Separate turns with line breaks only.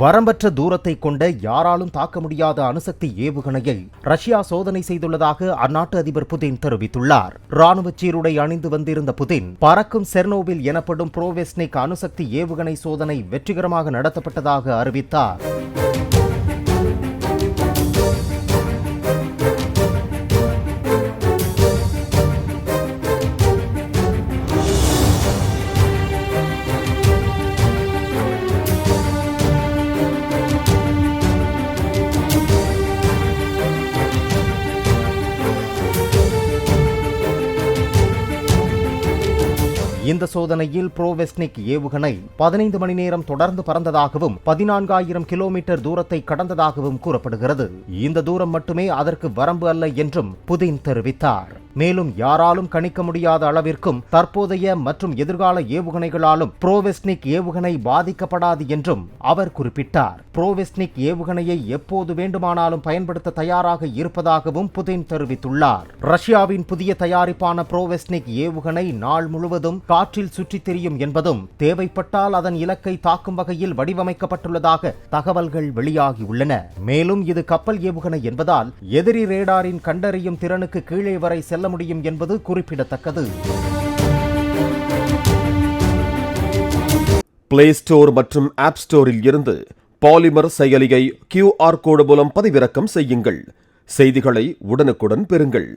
வரம்பற்ற தூரத்தை கொண்ட யாராலும் தாக்க முடியாத அணுசக்தி ஏவுகணையை ரஷ்யா சோதனை செய்துள்ளதாக அந்நாட்டு அதிபர் புதின் தெரிவித்துள்ளார். ராணுவ சீருடை அணிந்து வந்திருந்த புதின் பறக்கும் செர்னோவில் எனப்படும் புரோவெஸ்னிக் அணுசக்தி ஏவுகணை சோதனை வெற்றிகரமாக நடத்தப்பட்டதாக அறிவித்தார். இந்த சோதனையில் புரோவெஸ்னிக் ஏவுகணை பதினைந்து மணி நேரம் தொடர்ந்து பறந்ததாகவும் பதினான்காயிரம் கிலோமீட்டர் தூரத்தை கடந்ததாகவும் கூறப்படுகிறது. இந்த தூரம் மட்டுமே அதற்கு வரம்பு அல்ல என்றும் புதின் தெரிவித்தார். மேலும் யாராலும் கணிக்க முடியாத அளவிற்கும் தற்போதைய மற்றும் எதிர்கால ஏவுகணைகளாலும் புரோவெஸ்னிக் ஏவுகணை பாதிக்கப்படாது என்றும் அவர் குறிப்பிட்டார். புரோவெஸ்னிக் ஏவுகணையை எப்போது வேண்டுமானாலும் பயன்படுத்த தயாராக இருப்பதாகவும் புதின் தெரிவித்துள்ளார். ரஷ்யாவின் புதிய தயாரிப்பான புரோவெஸ்னிக் ஏவுகணை நாள் முழுவதும் காற்றில் சுற்றித் திரியும் என்பதும் தேவைப்பட்டால் அதன் இலக்கை தாக்கும் வகையில் வடிவமைக்கப்பட்டுள்ளதாக தகவல்கள் வெளியாகியுள்ளன. மேலும் இது கப்பல் ஏவுகணை என்பதால் எதிரி ரேடாரின் கண்டறியும் திறனுக்கு கீழே வரை செல்ல முடியும் என்பது குறிப்பிடத்தக்கது.
பிளே ஸ்டோர் மற்றும் ஆப் ஸ்டோரில் இருந்து பாலிமர் செயலியை கியூஆர் கோடு மூலம் பதிவிறக்கம் செய்யுங்கள். செய்திகளை உடனுக்குடன் பெறுங்கள்.